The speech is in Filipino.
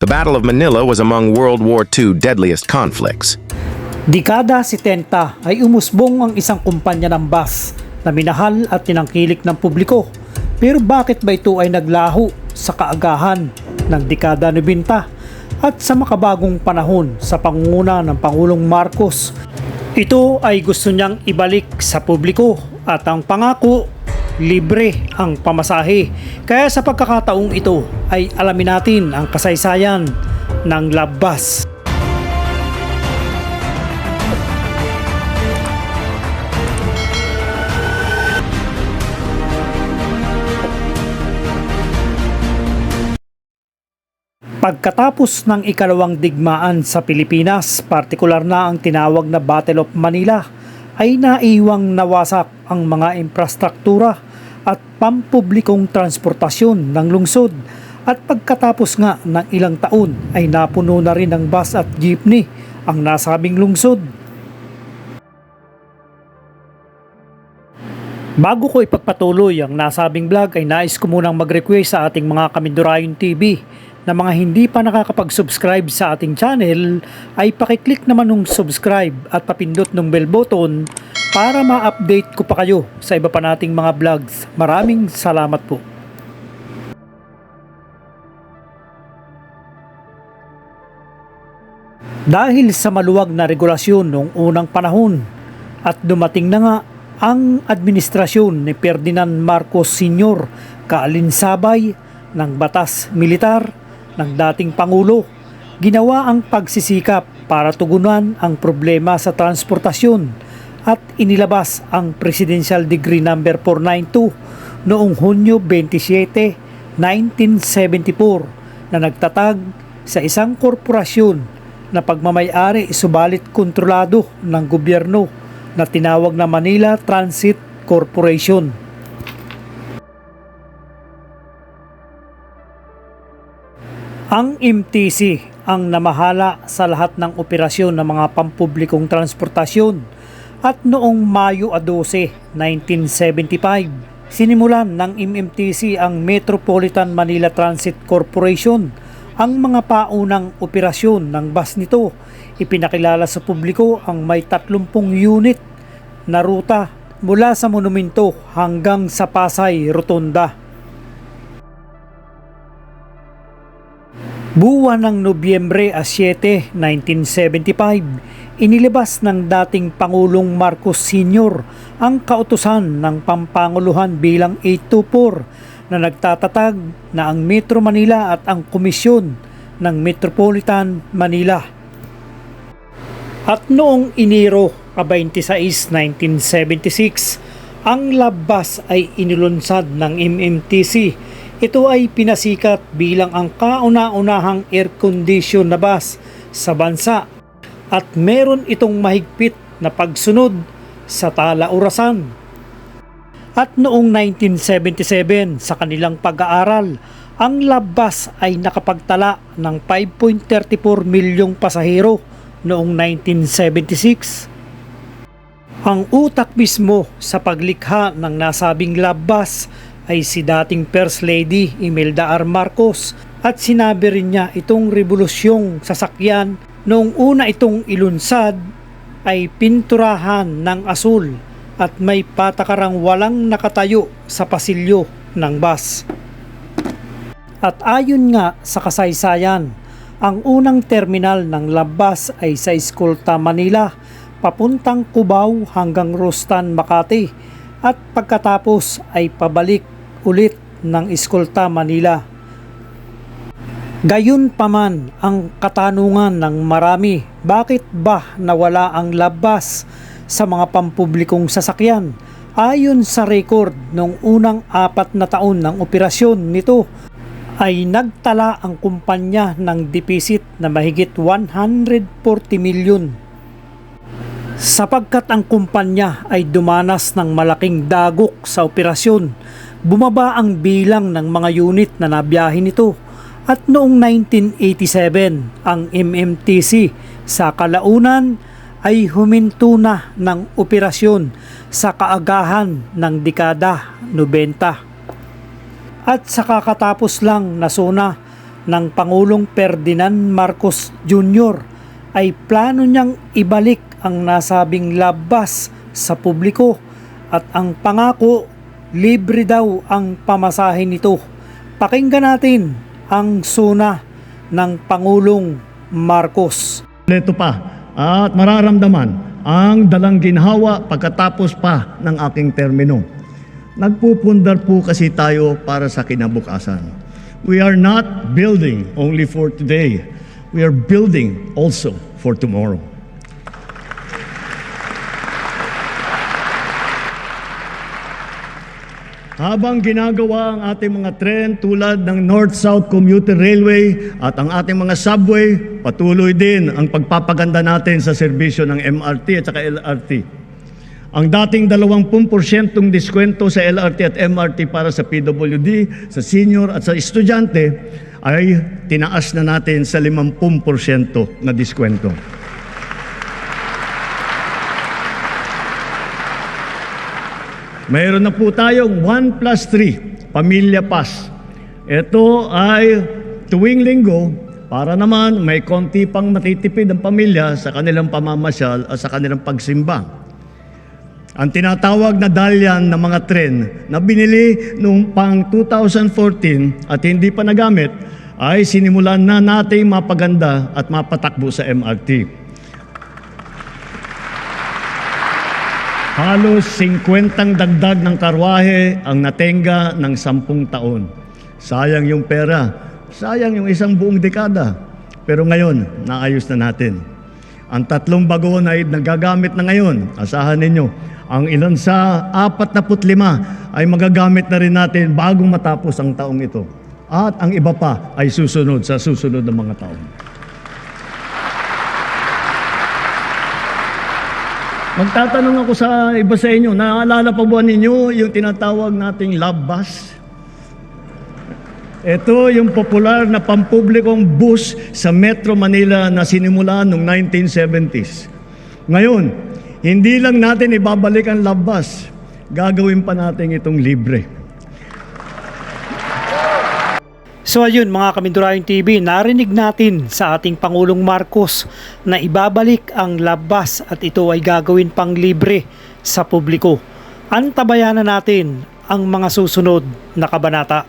The Battle of Manila was among World War II deadliest conflicts. Dekada 70 ay umusbong ang isang kumpanya ng bus na minahal at tinangkilik ng publiko. Pero bakit ba ito ay naglaho sa kaagahan ng dekada 90 at sa makabagong panahon sa pangunguna ng Pangulong Marcos? Ito ay gusto niyang ibalik sa publiko at ang pangako libre ang pamasahe. Kaya sa pagkakataong ito ay alamin natin ang kasaysayan ng Labbas. Pagkatapos ng ikalawang digmaan sa Pilipinas, partikular na ang tinawag na Battle of Manila, ay naiwang nawasak ang mga infrastruktura at pampublikong transportasyon ng lungsod at pagkatapos nga ng ilang taon ay napuno na rin ng bus at jeepney ang nasabing lungsod. Bago ko ipagpatuloy ang nasabing vlog ay nais ko munang mag-request sa ating mga Kamindurayon TV na mga hindi pa nakakapag-subscribe sa ating channel ay pakiclick naman ng subscribe at papindot ng bell button para ma-update ko pa kayo sa iba pa nating mga vlogs. Maraming salamat po. Dahil sa maluwag na regulasyon noong unang panahon at dumating na nga ang administrasyon ni Ferdinand Marcos Sr. kaalinsabay ng batas militar ng dating Pangulo, ginawa ang pagsisikap para tugunan ang problema sa transportasyon at inilabas ang Presidential Decree No. 492 noong Hunyo 27, 1974 na nagtatag sa isang korporasyon na pagmamayari subalit kontrolado ng gobyerno na tinawag na Manila Transit Corporation. Ang MTC ang namahala sa lahat ng operasyon ng mga pampublikong transportasyon at noong Mayo 12, 1975, sinimulan ng MMTC ang Metropolitan Manila Transit Corporation ang mga paunang operasyon ng bus nito. Ipinakilala sa publiko ang may 30 unit na ruta mula sa monumento hanggang sa Pasay Rotunda. Buwan ng Nobyembre 7, 1975, inilabas ng dating Pangulong Marcos Sr. ang kautusan ng Pampanguluhan bilang 824 na nagtatatag na ang Metro Manila at ang Komisyon ng Metropolitan Manila. At noong Enero 26, 1976, ang labas ay inilunsad ng MMTC ito ay pinasikat bilang ang kauna-unahang air condition na bus sa bansa at meron itong mahigpit na pagsunod sa talaurasan. At noong 1977 sa kanilang pag-aaral, ang Labbas ay nakapagtala ng 5.34 milyong pasahero noong 1976. Ang utak mismo sa paglikha ng nasabing Labbas ay si dating First Lady Imelda R. Marcos at sinabi rin niya itong revolusyong sasakyan noong una itong ilunsad ay pinturahan ng asul at may patakarang walang nakatayo sa pasilyo ng bus. At ayon nga sa kasaysayan, ang unang terminal ng Labas ay sa Escolta, Manila, papuntang Cubao hanggang Rostan, Makati at pagkatapos ay pabalik ulit ng Escolta, Manila. Gayun paman ang katanungan ng marami, bakit ba nawala ang labas sa mga pampublikong sasakyan? Ayon sa record nung unang apat na taon ng operasyon nito ay nagtala ang kumpanya ng deficit na mahigit 140 milyon. Sapagkat ang kumpanya ay dumanas ng malaking dagok sa operasyon, bumaba ang bilang ng mga unit na nabiyahe nito at noong 1987 ang MMTC sa Kalaunan ay huminto na ng operasyon sa kaagahan ng dekada 90. At sa kakatapos lang na sona ng Pangulong Ferdinand Marcos Jr. ay plano niyang ibalik ang nasabing labas sa publiko at ang pangako libre daw ang pamasahe nito. Pakinggan natin ang suna ng Pangulong Marcos. Ito pa at mararamdaman ang dalang ginhawa pagkatapos pa ng aking termino. Nagpupundar po kasi tayo para sa kinabukasan. We are not building only for today. We are building also for tomorrow. Habang ginagawa ang ating mga tren tulad ng North-South Commuter Railway at ang ating mga subway, patuloy din ang pagpapaganda natin sa serbisyo ng MRT at saka LRT. Ang dating 20% diskwento sa LRT at MRT para sa PWD, sa senior at sa estudyante ay tinaas na natin sa 50% na diskwento. Mayroon na po tayong 1 plus 3, Pamilya Pass. Ito ay tuwing linggo para naman may konti pang matitipid ang pamilya sa kanilang pamamasyal at sa kanilang pagsimba. Ang tinatawag na dalyan ng mga tren na binili noong pang 2014 at hindi pa nagamit ay sinimulan na nating mapaganda at mapatakbo sa MRT. Halos 50 dagdag ng karwahe ang natenga ng 10 taon. Sayang yung pera, sayang yung isang buong dekada. Pero ngayon, naayos na natin. Ang tatlong bagon ay nagagamit na ngayon. Asahan ninyo, ang ilan sa 45 ay magagamit na rin natin bagong matapos ang taong ito. At ang iba pa ay susunod sa susunod na mga taon. Magtatanong ako sa iba sa inyo, naaalala pa ba ninyo yung tinatawag nating love bus? Ito yung popular na pampublikong bus sa Metro Manila na sinimula noong 1970s. Ngayon, hindi lang natin ibabalik ang love bus, gagawin pa natin itong libre. So ayun mga Kamindurayong TV, narinig natin sa ating Pangulong Marcos na ibabalik ang labas at ito ay gagawin pang libre sa publiko. Antabayanan natin ang mga susunod na kabanata.